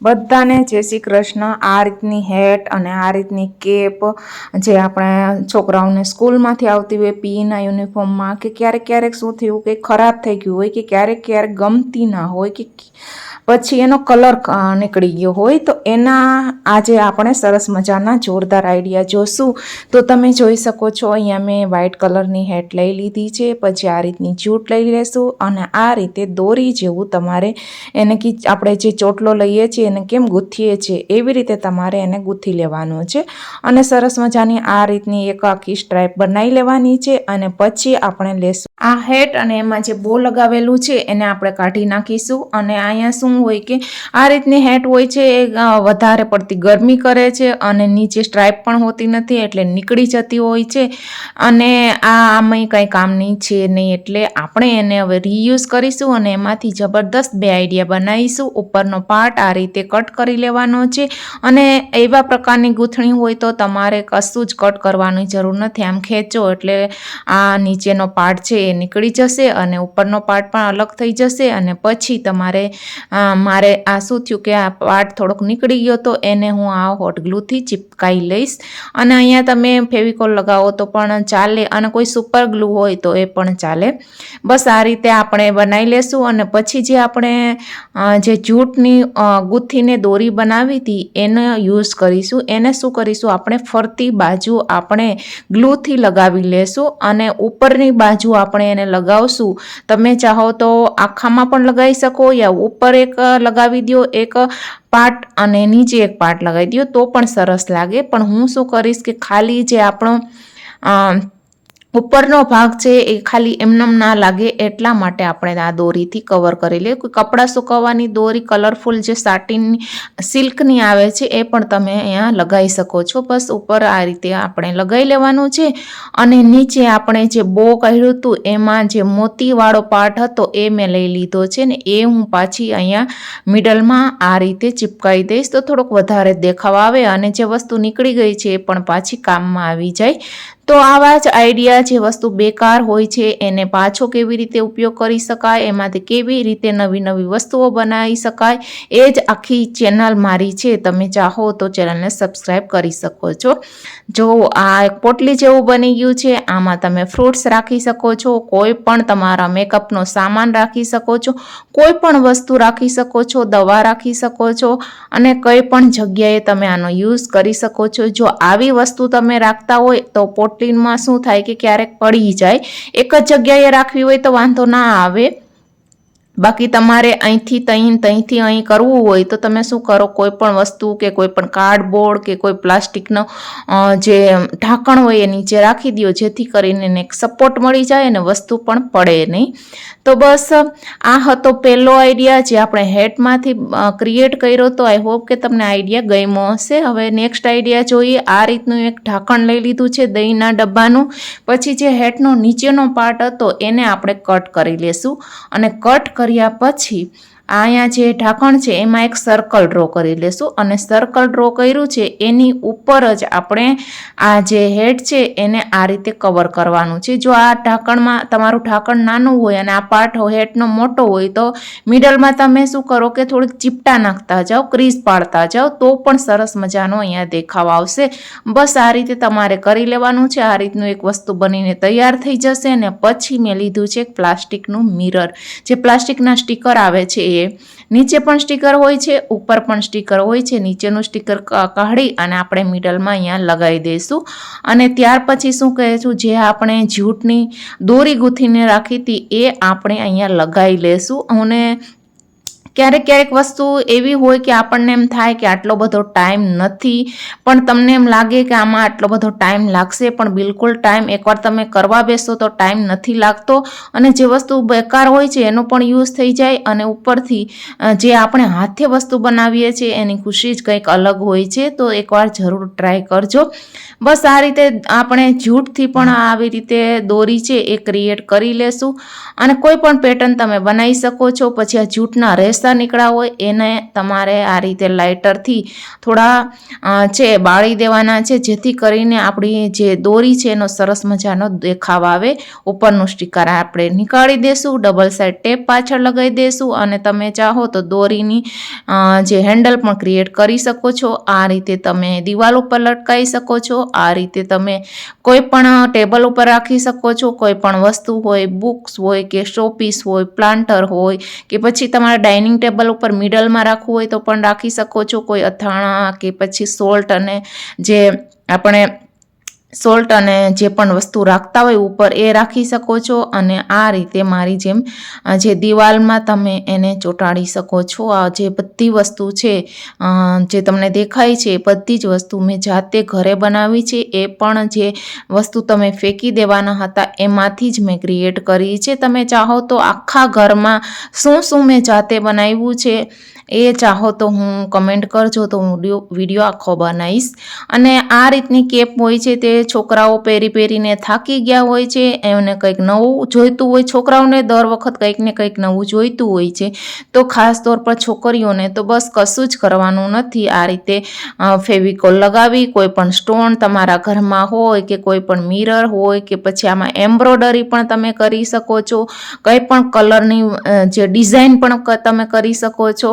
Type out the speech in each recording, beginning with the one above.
બધાને જય શ્રી કૃષ્ણ. આ રીતની હેટ અને આ રીતની કેપ જે આપણે છોકરાઓને સ્કૂલમાંથી આવતી હોય પીના યુનિફોર્મમાં કે ક્યારેક ક્યારેક શું થયું કે ખરાબ થઈ ગયું હોય કે ક્યારેક ક્યારેક ગમતી ના હોય કે પછી એનો કલર નીકળી ગયો હોય તો એના આજે આપણે સરસ મજાના જોરદાર આઈડિયા જોશું. તો તમે જોઈ શકો છો અહીંયા મેં વ્હાઇટ કલરની હેટ લઈ લીધી છે, પછી આ રીતની જૂટ લઈ લેશું અને આ રીતે દોરી જેવું તમારે એને કે આપણે જે ચોટલો લઈએ છીએ એને કેમ ગૂંથીએ છીએ? એવી રીતે તમારે એને ગૂંથી લેવાનું છે. અને સરસ મજાની આ રીતની એક આખી સ્ટ્રાઇપ બનાવી લેવાની છે અને પછી આપણે લેશું. આ હેટ અને એમાં જે બો લગાવેલું છે એને આપણે કાઢી નાખીશું. અને અહીંયા શું હોય કે આ રીતની હેટ હોય છે એ વધારે પડતી ગરમી કરે છે અને નીચે સ્ટ્રાઇપ પણ હોતી નથી એટલે નીકળી જતી હોય છે. અને આ આમાં કંઈ કામની છે નહીં એટલે આપણે એને હવે રીયુઝ કરીશું અને એમાંથી જબરદસ્ત બે આઈડિયા બનાવીશું. ઉપરનો પાર્ટ આ રીતે કટ કરી લેવાનો છે. અને એવા પ્રકારની ગૂંથણી હોય તો તમારે કશું જ કટ કરવાની જરૂર નથી. આમ ખેંચો એટલે આ નીચેનો પાર્ટ છે એ નીકળી જશે અને ઉપરનો પાર્ટ પણ અલગ થઈ જશે અને પછી તમારે મારે આ શું થયું કે આ પાર્ટ થોડોક નીકળી ગયો તો એને હું આ હોટ ગ્લુથી ચિપકાઈ લઈશ. અને અહીંયા તમે ફેવિકોલ લગાવો તો પણ ચાલે અને કોઈ સુપર ગ્લુ હોય તો એ પણ ચાલે. બસ આ રીતે આપણે બનાવી લેશું અને પછી જે આપણે જે જૂટની ગુથીને દોરી બનાવી હતી એનો યુઝ કરીશું. એને શું કરીશું? આપણે ફરતી બાજુ આપણે ગ્લુથી લગાવી લેશું અને ઉપરની બાજુ આપણે એને લગાવશું. તમે ચાહો તો આખામાં પણ લગાવી શકો યા ઉપર એક લગાવી દો એક પાર્ટ અને નીચે એક પાર્ટ લગાવી દો તો પણ સરસ લાગે. પણ હું શું કરીશ કે ખાલી જે આપણો ઉપરનો ભાગ છે એ ખાલી એમનેમ ના લાગે એટલા માટે આપણે આ દોરીથી કવર કરી લઈએ. કપડાં સુકવવાની દોરી કલરફુલ જે સાટિન સિલ્કની આવે છે એ પણ તમે અહીંયા લગાવી શકો છો. બસ ઉપર આ રીતે આપણે લગાવી લેવાનું છે અને નીચે આપણે જે બો કહ્યું હતું એમાં જે મોતીવાળો પાર્ટ હતો એ મેં લઈ લીધો છે ને એ હું પાછી અહીંયા મિડલમાં આ રીતે ચિપકાવી દઈશ. તો થોડોક વધારે દેખાવ આવે અને જે વસ્તુ નીકળી ગઈ છે એ પણ પાછી કામમાં આવી જાય. તો આવા જ આઈડિયા જે વસ્તુ બેકાર હોય છે, એને પાછો કેવી રીતે ઉપયોગ કરી શકાય? એમાંથી કેવી રીતે નવી નવી વસ્તુઓ બનાવી શકાય? એ જ આખી ચેનલ મારી છે. તમે ચાહો તો ચેનલને સબસ્ક્રાઈબ કરી શકો છો. જો આ એક પોટલી જેવું બની ગયું છે, આમાં તમે ફ્રૂટ્સ રાખી શકો છો, કોઈ પણ તમારા મેકઅપનો સામાન રાખી શકો છો, કોઈ પણ વસ્તુ રાખી શકો છો, દવા રાખી શકો છો, અને કંઈ પણ જગ્યાએ તમે આનો યુઝ કરી શકો છો. જો આવી વસ્તુ તમે રાખતા હોય, તો પોટ પોટલીનમાં શું થાય કે ક્યારેક પડી જાય, એક જ જગ્યાએ રાખવી હોય તો વાંધો ના આવે. બાકી તમારે અહીંથી તહીં તહીંથી અહીં કરવું હોય તો તમે શું કરો, કોઈ પણ વસ્તુ કે કોઈ પણ કાર્ડબોર્ડ કે કોઈ પ્લાસ્ટિકનો જે ઢાંકણ હોય એ નીચે રાખી દો, જેથી કરીને એક સપોર્ટ મળી જાય અને વસ્તુ પણ પડે નહીં. તો બસ, આ હતો પહેલો આઈડિયા જે આપણે હેટમાંથી ક્રિએટ કર્યો તો આઈ હોપ કે તમને આઈડિયા ગમ્યો હશે. હવે નેક્સ્ટ આઈડિયા જોઈએ. આ રીતનું એક ઢાંકણ લઈ લીધું છે દહીંના ડબ્બાનું. પછી જે હેટનો નીચેનો પાર્ટ હતો એને આપણે કટ કરી લેશું. અને કટ કર્યા પછી અહીંયા જે ઢાંકણ છે, એમાં એક સર્કલ ડ્રો કરી લેશું અને સર્કલ ડ્રો કર્યું છે, એની ઉપર જ આપણે આ જે હેડ છે, એને આ રીતે કવર કરવાનું છે. જો આ ઢાંકણમાં તમારું ઢાંકણ નાનું હોય અને આ પાર્ટ હેડનો મોટો હોય, તો મિડલમાં તમે શું કરો કે થોડીક ચીપટા નાખતા જાઓ ક્રીઝ પાડતા જાઓ, તો પણ સરસ મજાનો અહીંયા દેખાવ આવશે. બસ આ રીતે તમારે કરી લેવાનું છે. આ રીતનું એક વસ્તુ બનીને તૈયાર થઈ જશે અને પછી મેં લીધું છે પ્લાસ્ટિકનું મિરર જે પ્લાસ્ટિકના સ્ટીકર આવે છે, એ નીચે પણ સ્ટીકર હોય છે, ઉપર પણ સ્ટીકર હોય છે. નીચેનું સ્ટીકર કાઢી અને આપણે મિડલમાં અહીંયા લગાવી દઈશું. અને ત્યાર પછી શું કહે છું, જે આપણે જૂટની દોરી ગૂંથીને રાખી હતી એ આપણે અહીંયા લગાવી લેશું. અને ક્યારેક ક્યારેક વસ્તુ એવી હોય કે આપણને એમ થાય કે આટલો બધો ટાઈમ નથી પણ તમને એમ લાગે કે આમાં આટલો બધો ટાઈમ લાગશે પણ બિલકુલ ટાઈમ એકવાર તમે કરવા બેસો તો ટાઈમ નથી લાગતો. અને જે વસ્તુ બેકાર હોય છે એનો પણ યુઝ થઈ જાય અને ઉપરથી જે આપણે હાથે વસ્તુ બનાવીએ છીએ એની ખુશી જ કંઈક અલગ હોય છે તો એકવાર જરૂર ટ્રાય કરજો. બસ આ રીતે આપણે જૂઠથી પણ આવી રીતે દોરી છે એ ક્રિએટ કરી લેશું. અને કોઈ પણ પેટર્ન તમે બનાવી શકો છો પછી આ જૂઠના રેસા મરસા નીકળ્યા હોય એને તમારે આ રીતે લાઇટરથી થોડા છે, બાળી દેવાના છે, જેથી કરીને આપણી જે દોરી છે એનો સરસ મજાનો દેખાવ આવે. ઉપરનું સ્ટીકર આપણે નીકાળી દેશું, ડબલ સાઇડ ટેપ પાછળ લગાવી દેશું અને તમે ચાહો તો દોરીની જે હેન્ડલ પણ ક્રિએટ કરી શકો છો. આ રીતે તમે દિવાલ ઉપર લટકાવી શકો છો. આ રીતે તમે કોઈ પણ ટેબલ ઉપર રાખી શકો છો. કોઈ પણ વસ્તુ હોય, બુક્સ હોય કે શોપીસ હોય, પ્લાન્ટર હોય કે પછી તમારા ડાઇનિંગ ટેબલ ઉપર મિડલમાં રાખવું હોય તો પણ રાખી શકો છો. કોઈ અથાણાં કે પછી સોલ્ટ અને જે આપણે સોલ્ટ અને જે પણ વસ્તુ રાખતા હોય ઉપર એ રાખી શકો છો અને આ રીતે મારી જેમ જે દિવાલમાં તમે એને ચોંટાડી શકો છો. આ જે બધી વસ્તુ છે જે તમને દેખાય છે, એ બધી જ વસ્તુ મેં જાતે ઘરે બનાવી છે. એ પણ જે વસ્તુ તમે ફેંકી દેવાના હતા, એમાંથી જ મેં ક્રિએટ કરી છે. તમે ચાહો તો આખા ઘરમાં શું શું મેં જાતે બનાવ્યું છે એ ચાહો તો હું કમેન્ટ કરજો તો હું વીડિયો આખો બનાવીશ. અને આ રીતની કેપ હોય છે તે છોકરાઓ પહેરી પહેરીને થાકી ગયા હોય છે, એમને કંઈક નવું જોઈતું હોય, છોકરાઓને દર વખત કંઈક ને કંઈક નવું જોઈતું હોય છે. તો ખાસ તौर પર છોકરીઓને તો બસ કશું જ કરવાનું નથી. આ રીતે ફેવિકોલ લગાવી, કોઈ પણ સ્ટોન તમારા ઘરમાં હોય કે કોઈ પણ મિરર હોય કે પછી આમાં એમ્બ્રોડરી પણ તમે કરી શકો છો. કંઈ પણ કલરની જે ડિઝાઇન પણ તમે કરી શકો છો.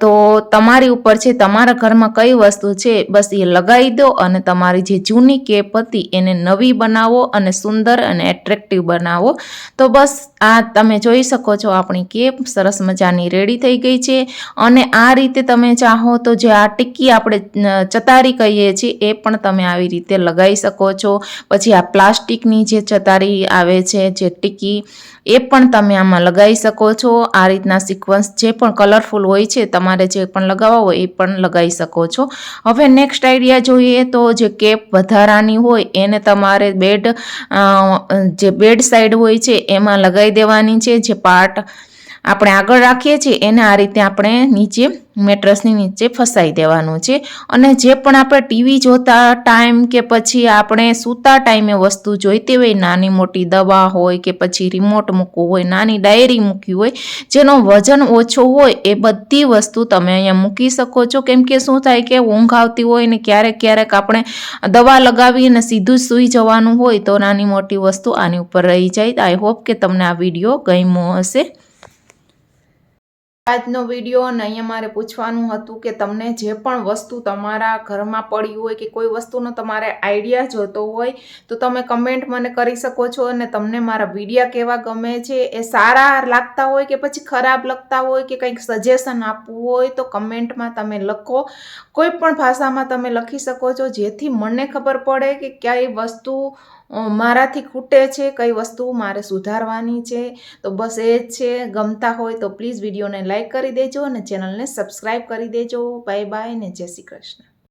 તો તમારી ઉપર છે, તમારા ઘરમાં કઈ વસ્તુ છે, બસ એ લગાવી દો અને તમારી જે જૂની કેપ હતી એને નવી બનાવો અને સુંદર અને એટ્રેક્ટિવ બનાવો. તો બસ આ તમે જોઈ શકો છો, આપણી કેપ સરસ મજાની રેડી થઈ ગઈ છે અને આ રીતે તમે ચાહો તો જે આ ટિક્કી આપણે ચતારી કહીએ છીએ એ પણ તમે આવી રીતે લગાવી શકો છો. પછી આ પ્લાસ્ટિકની જે ચતારી આવે છે, જે ટિક્કી, એ પણ તમે આમાં લગાવી શકો છો. આ રીતના સિક્વન્સ જે પણ કલરફુલ હોય છે, તમારે જે પણ લગાવવા હોય એ પણ લગાવી શકો છો. હવે નેક્સ્ટ આઈડિયા જોઈએ તો જે કેપ વધારાની હોય એને તમારે બેડ જે બેડ સાઈડ હોય છે, એમાં લગાવી દેવાની છે. જે પાર્ટ આપણે આગળ રાખીએ છીએ, એને આ રીતે આપણે નીચે, મેટ્રસની નીચે ફસાઈ દેવાનું છે. અને જે પણ આપણે ટીવી જોતા ટાઈમ કે પછી આપણે સૂતા ટાઈમે વસ્તુ જોઈતી હોય, નાની મોટી દવા હોય કે પછી રિમોટ મૂકવું હોય, નાની ડાયરી મૂકી હોય, જેનો વજન ઓછો હોય, એ બધી વસ્તુ તમે અહીંયા મૂકી શકો છો. કેમ કે શું થાય કે ઊંઘ આવતી હોય ને ક્યારેક ક્યારેક આપણે દવા લગાવી અને સીધું જ સૂઈ જવાનું હોય, તો નાની મોટી વસ્તુ આની ઉપર રહી જાય. આઈ હોપ કે તમને આ વીડિયો ગમ્યો હશે. આજનો વીડિયો અને અહીંયા મારે પૂછવાનું હતું કે તમને જે પણ વસ્તુ તમારા ઘરમાં પડી હોય કે કોઈ વસ્તુનો તમારે આઈડિયા જોતો હોય, તો તમે કમેન્ટ મને કરી શકો છો અને તમને મારા વિડીયા કેવા ગમે છે, એ સારા લાગતા હોય કે પછી ખરાબ લગતા હોય કે કંઈક સજેશન આપવું હોય તો કમેન્ટમાં તમે લખો. કોઈ પણ ભાષામાં તમે લખી શકો છો, જેથી મને ખબર પડે કે ક્યાંય વસ્તુ મારાથી ખૂટે છે, કઈ વસ્તુ મારે સુધારવાની છે, તો બસ એ જ છે, ગમતા હોય તો પ્લીઝ વિડીયોને લાઇક કરી દેજો અને ચેનલને સબસ્ક્રાઈબ કરી દેજો. બાય બાય ને જય શ્રી કૃષ્ણ.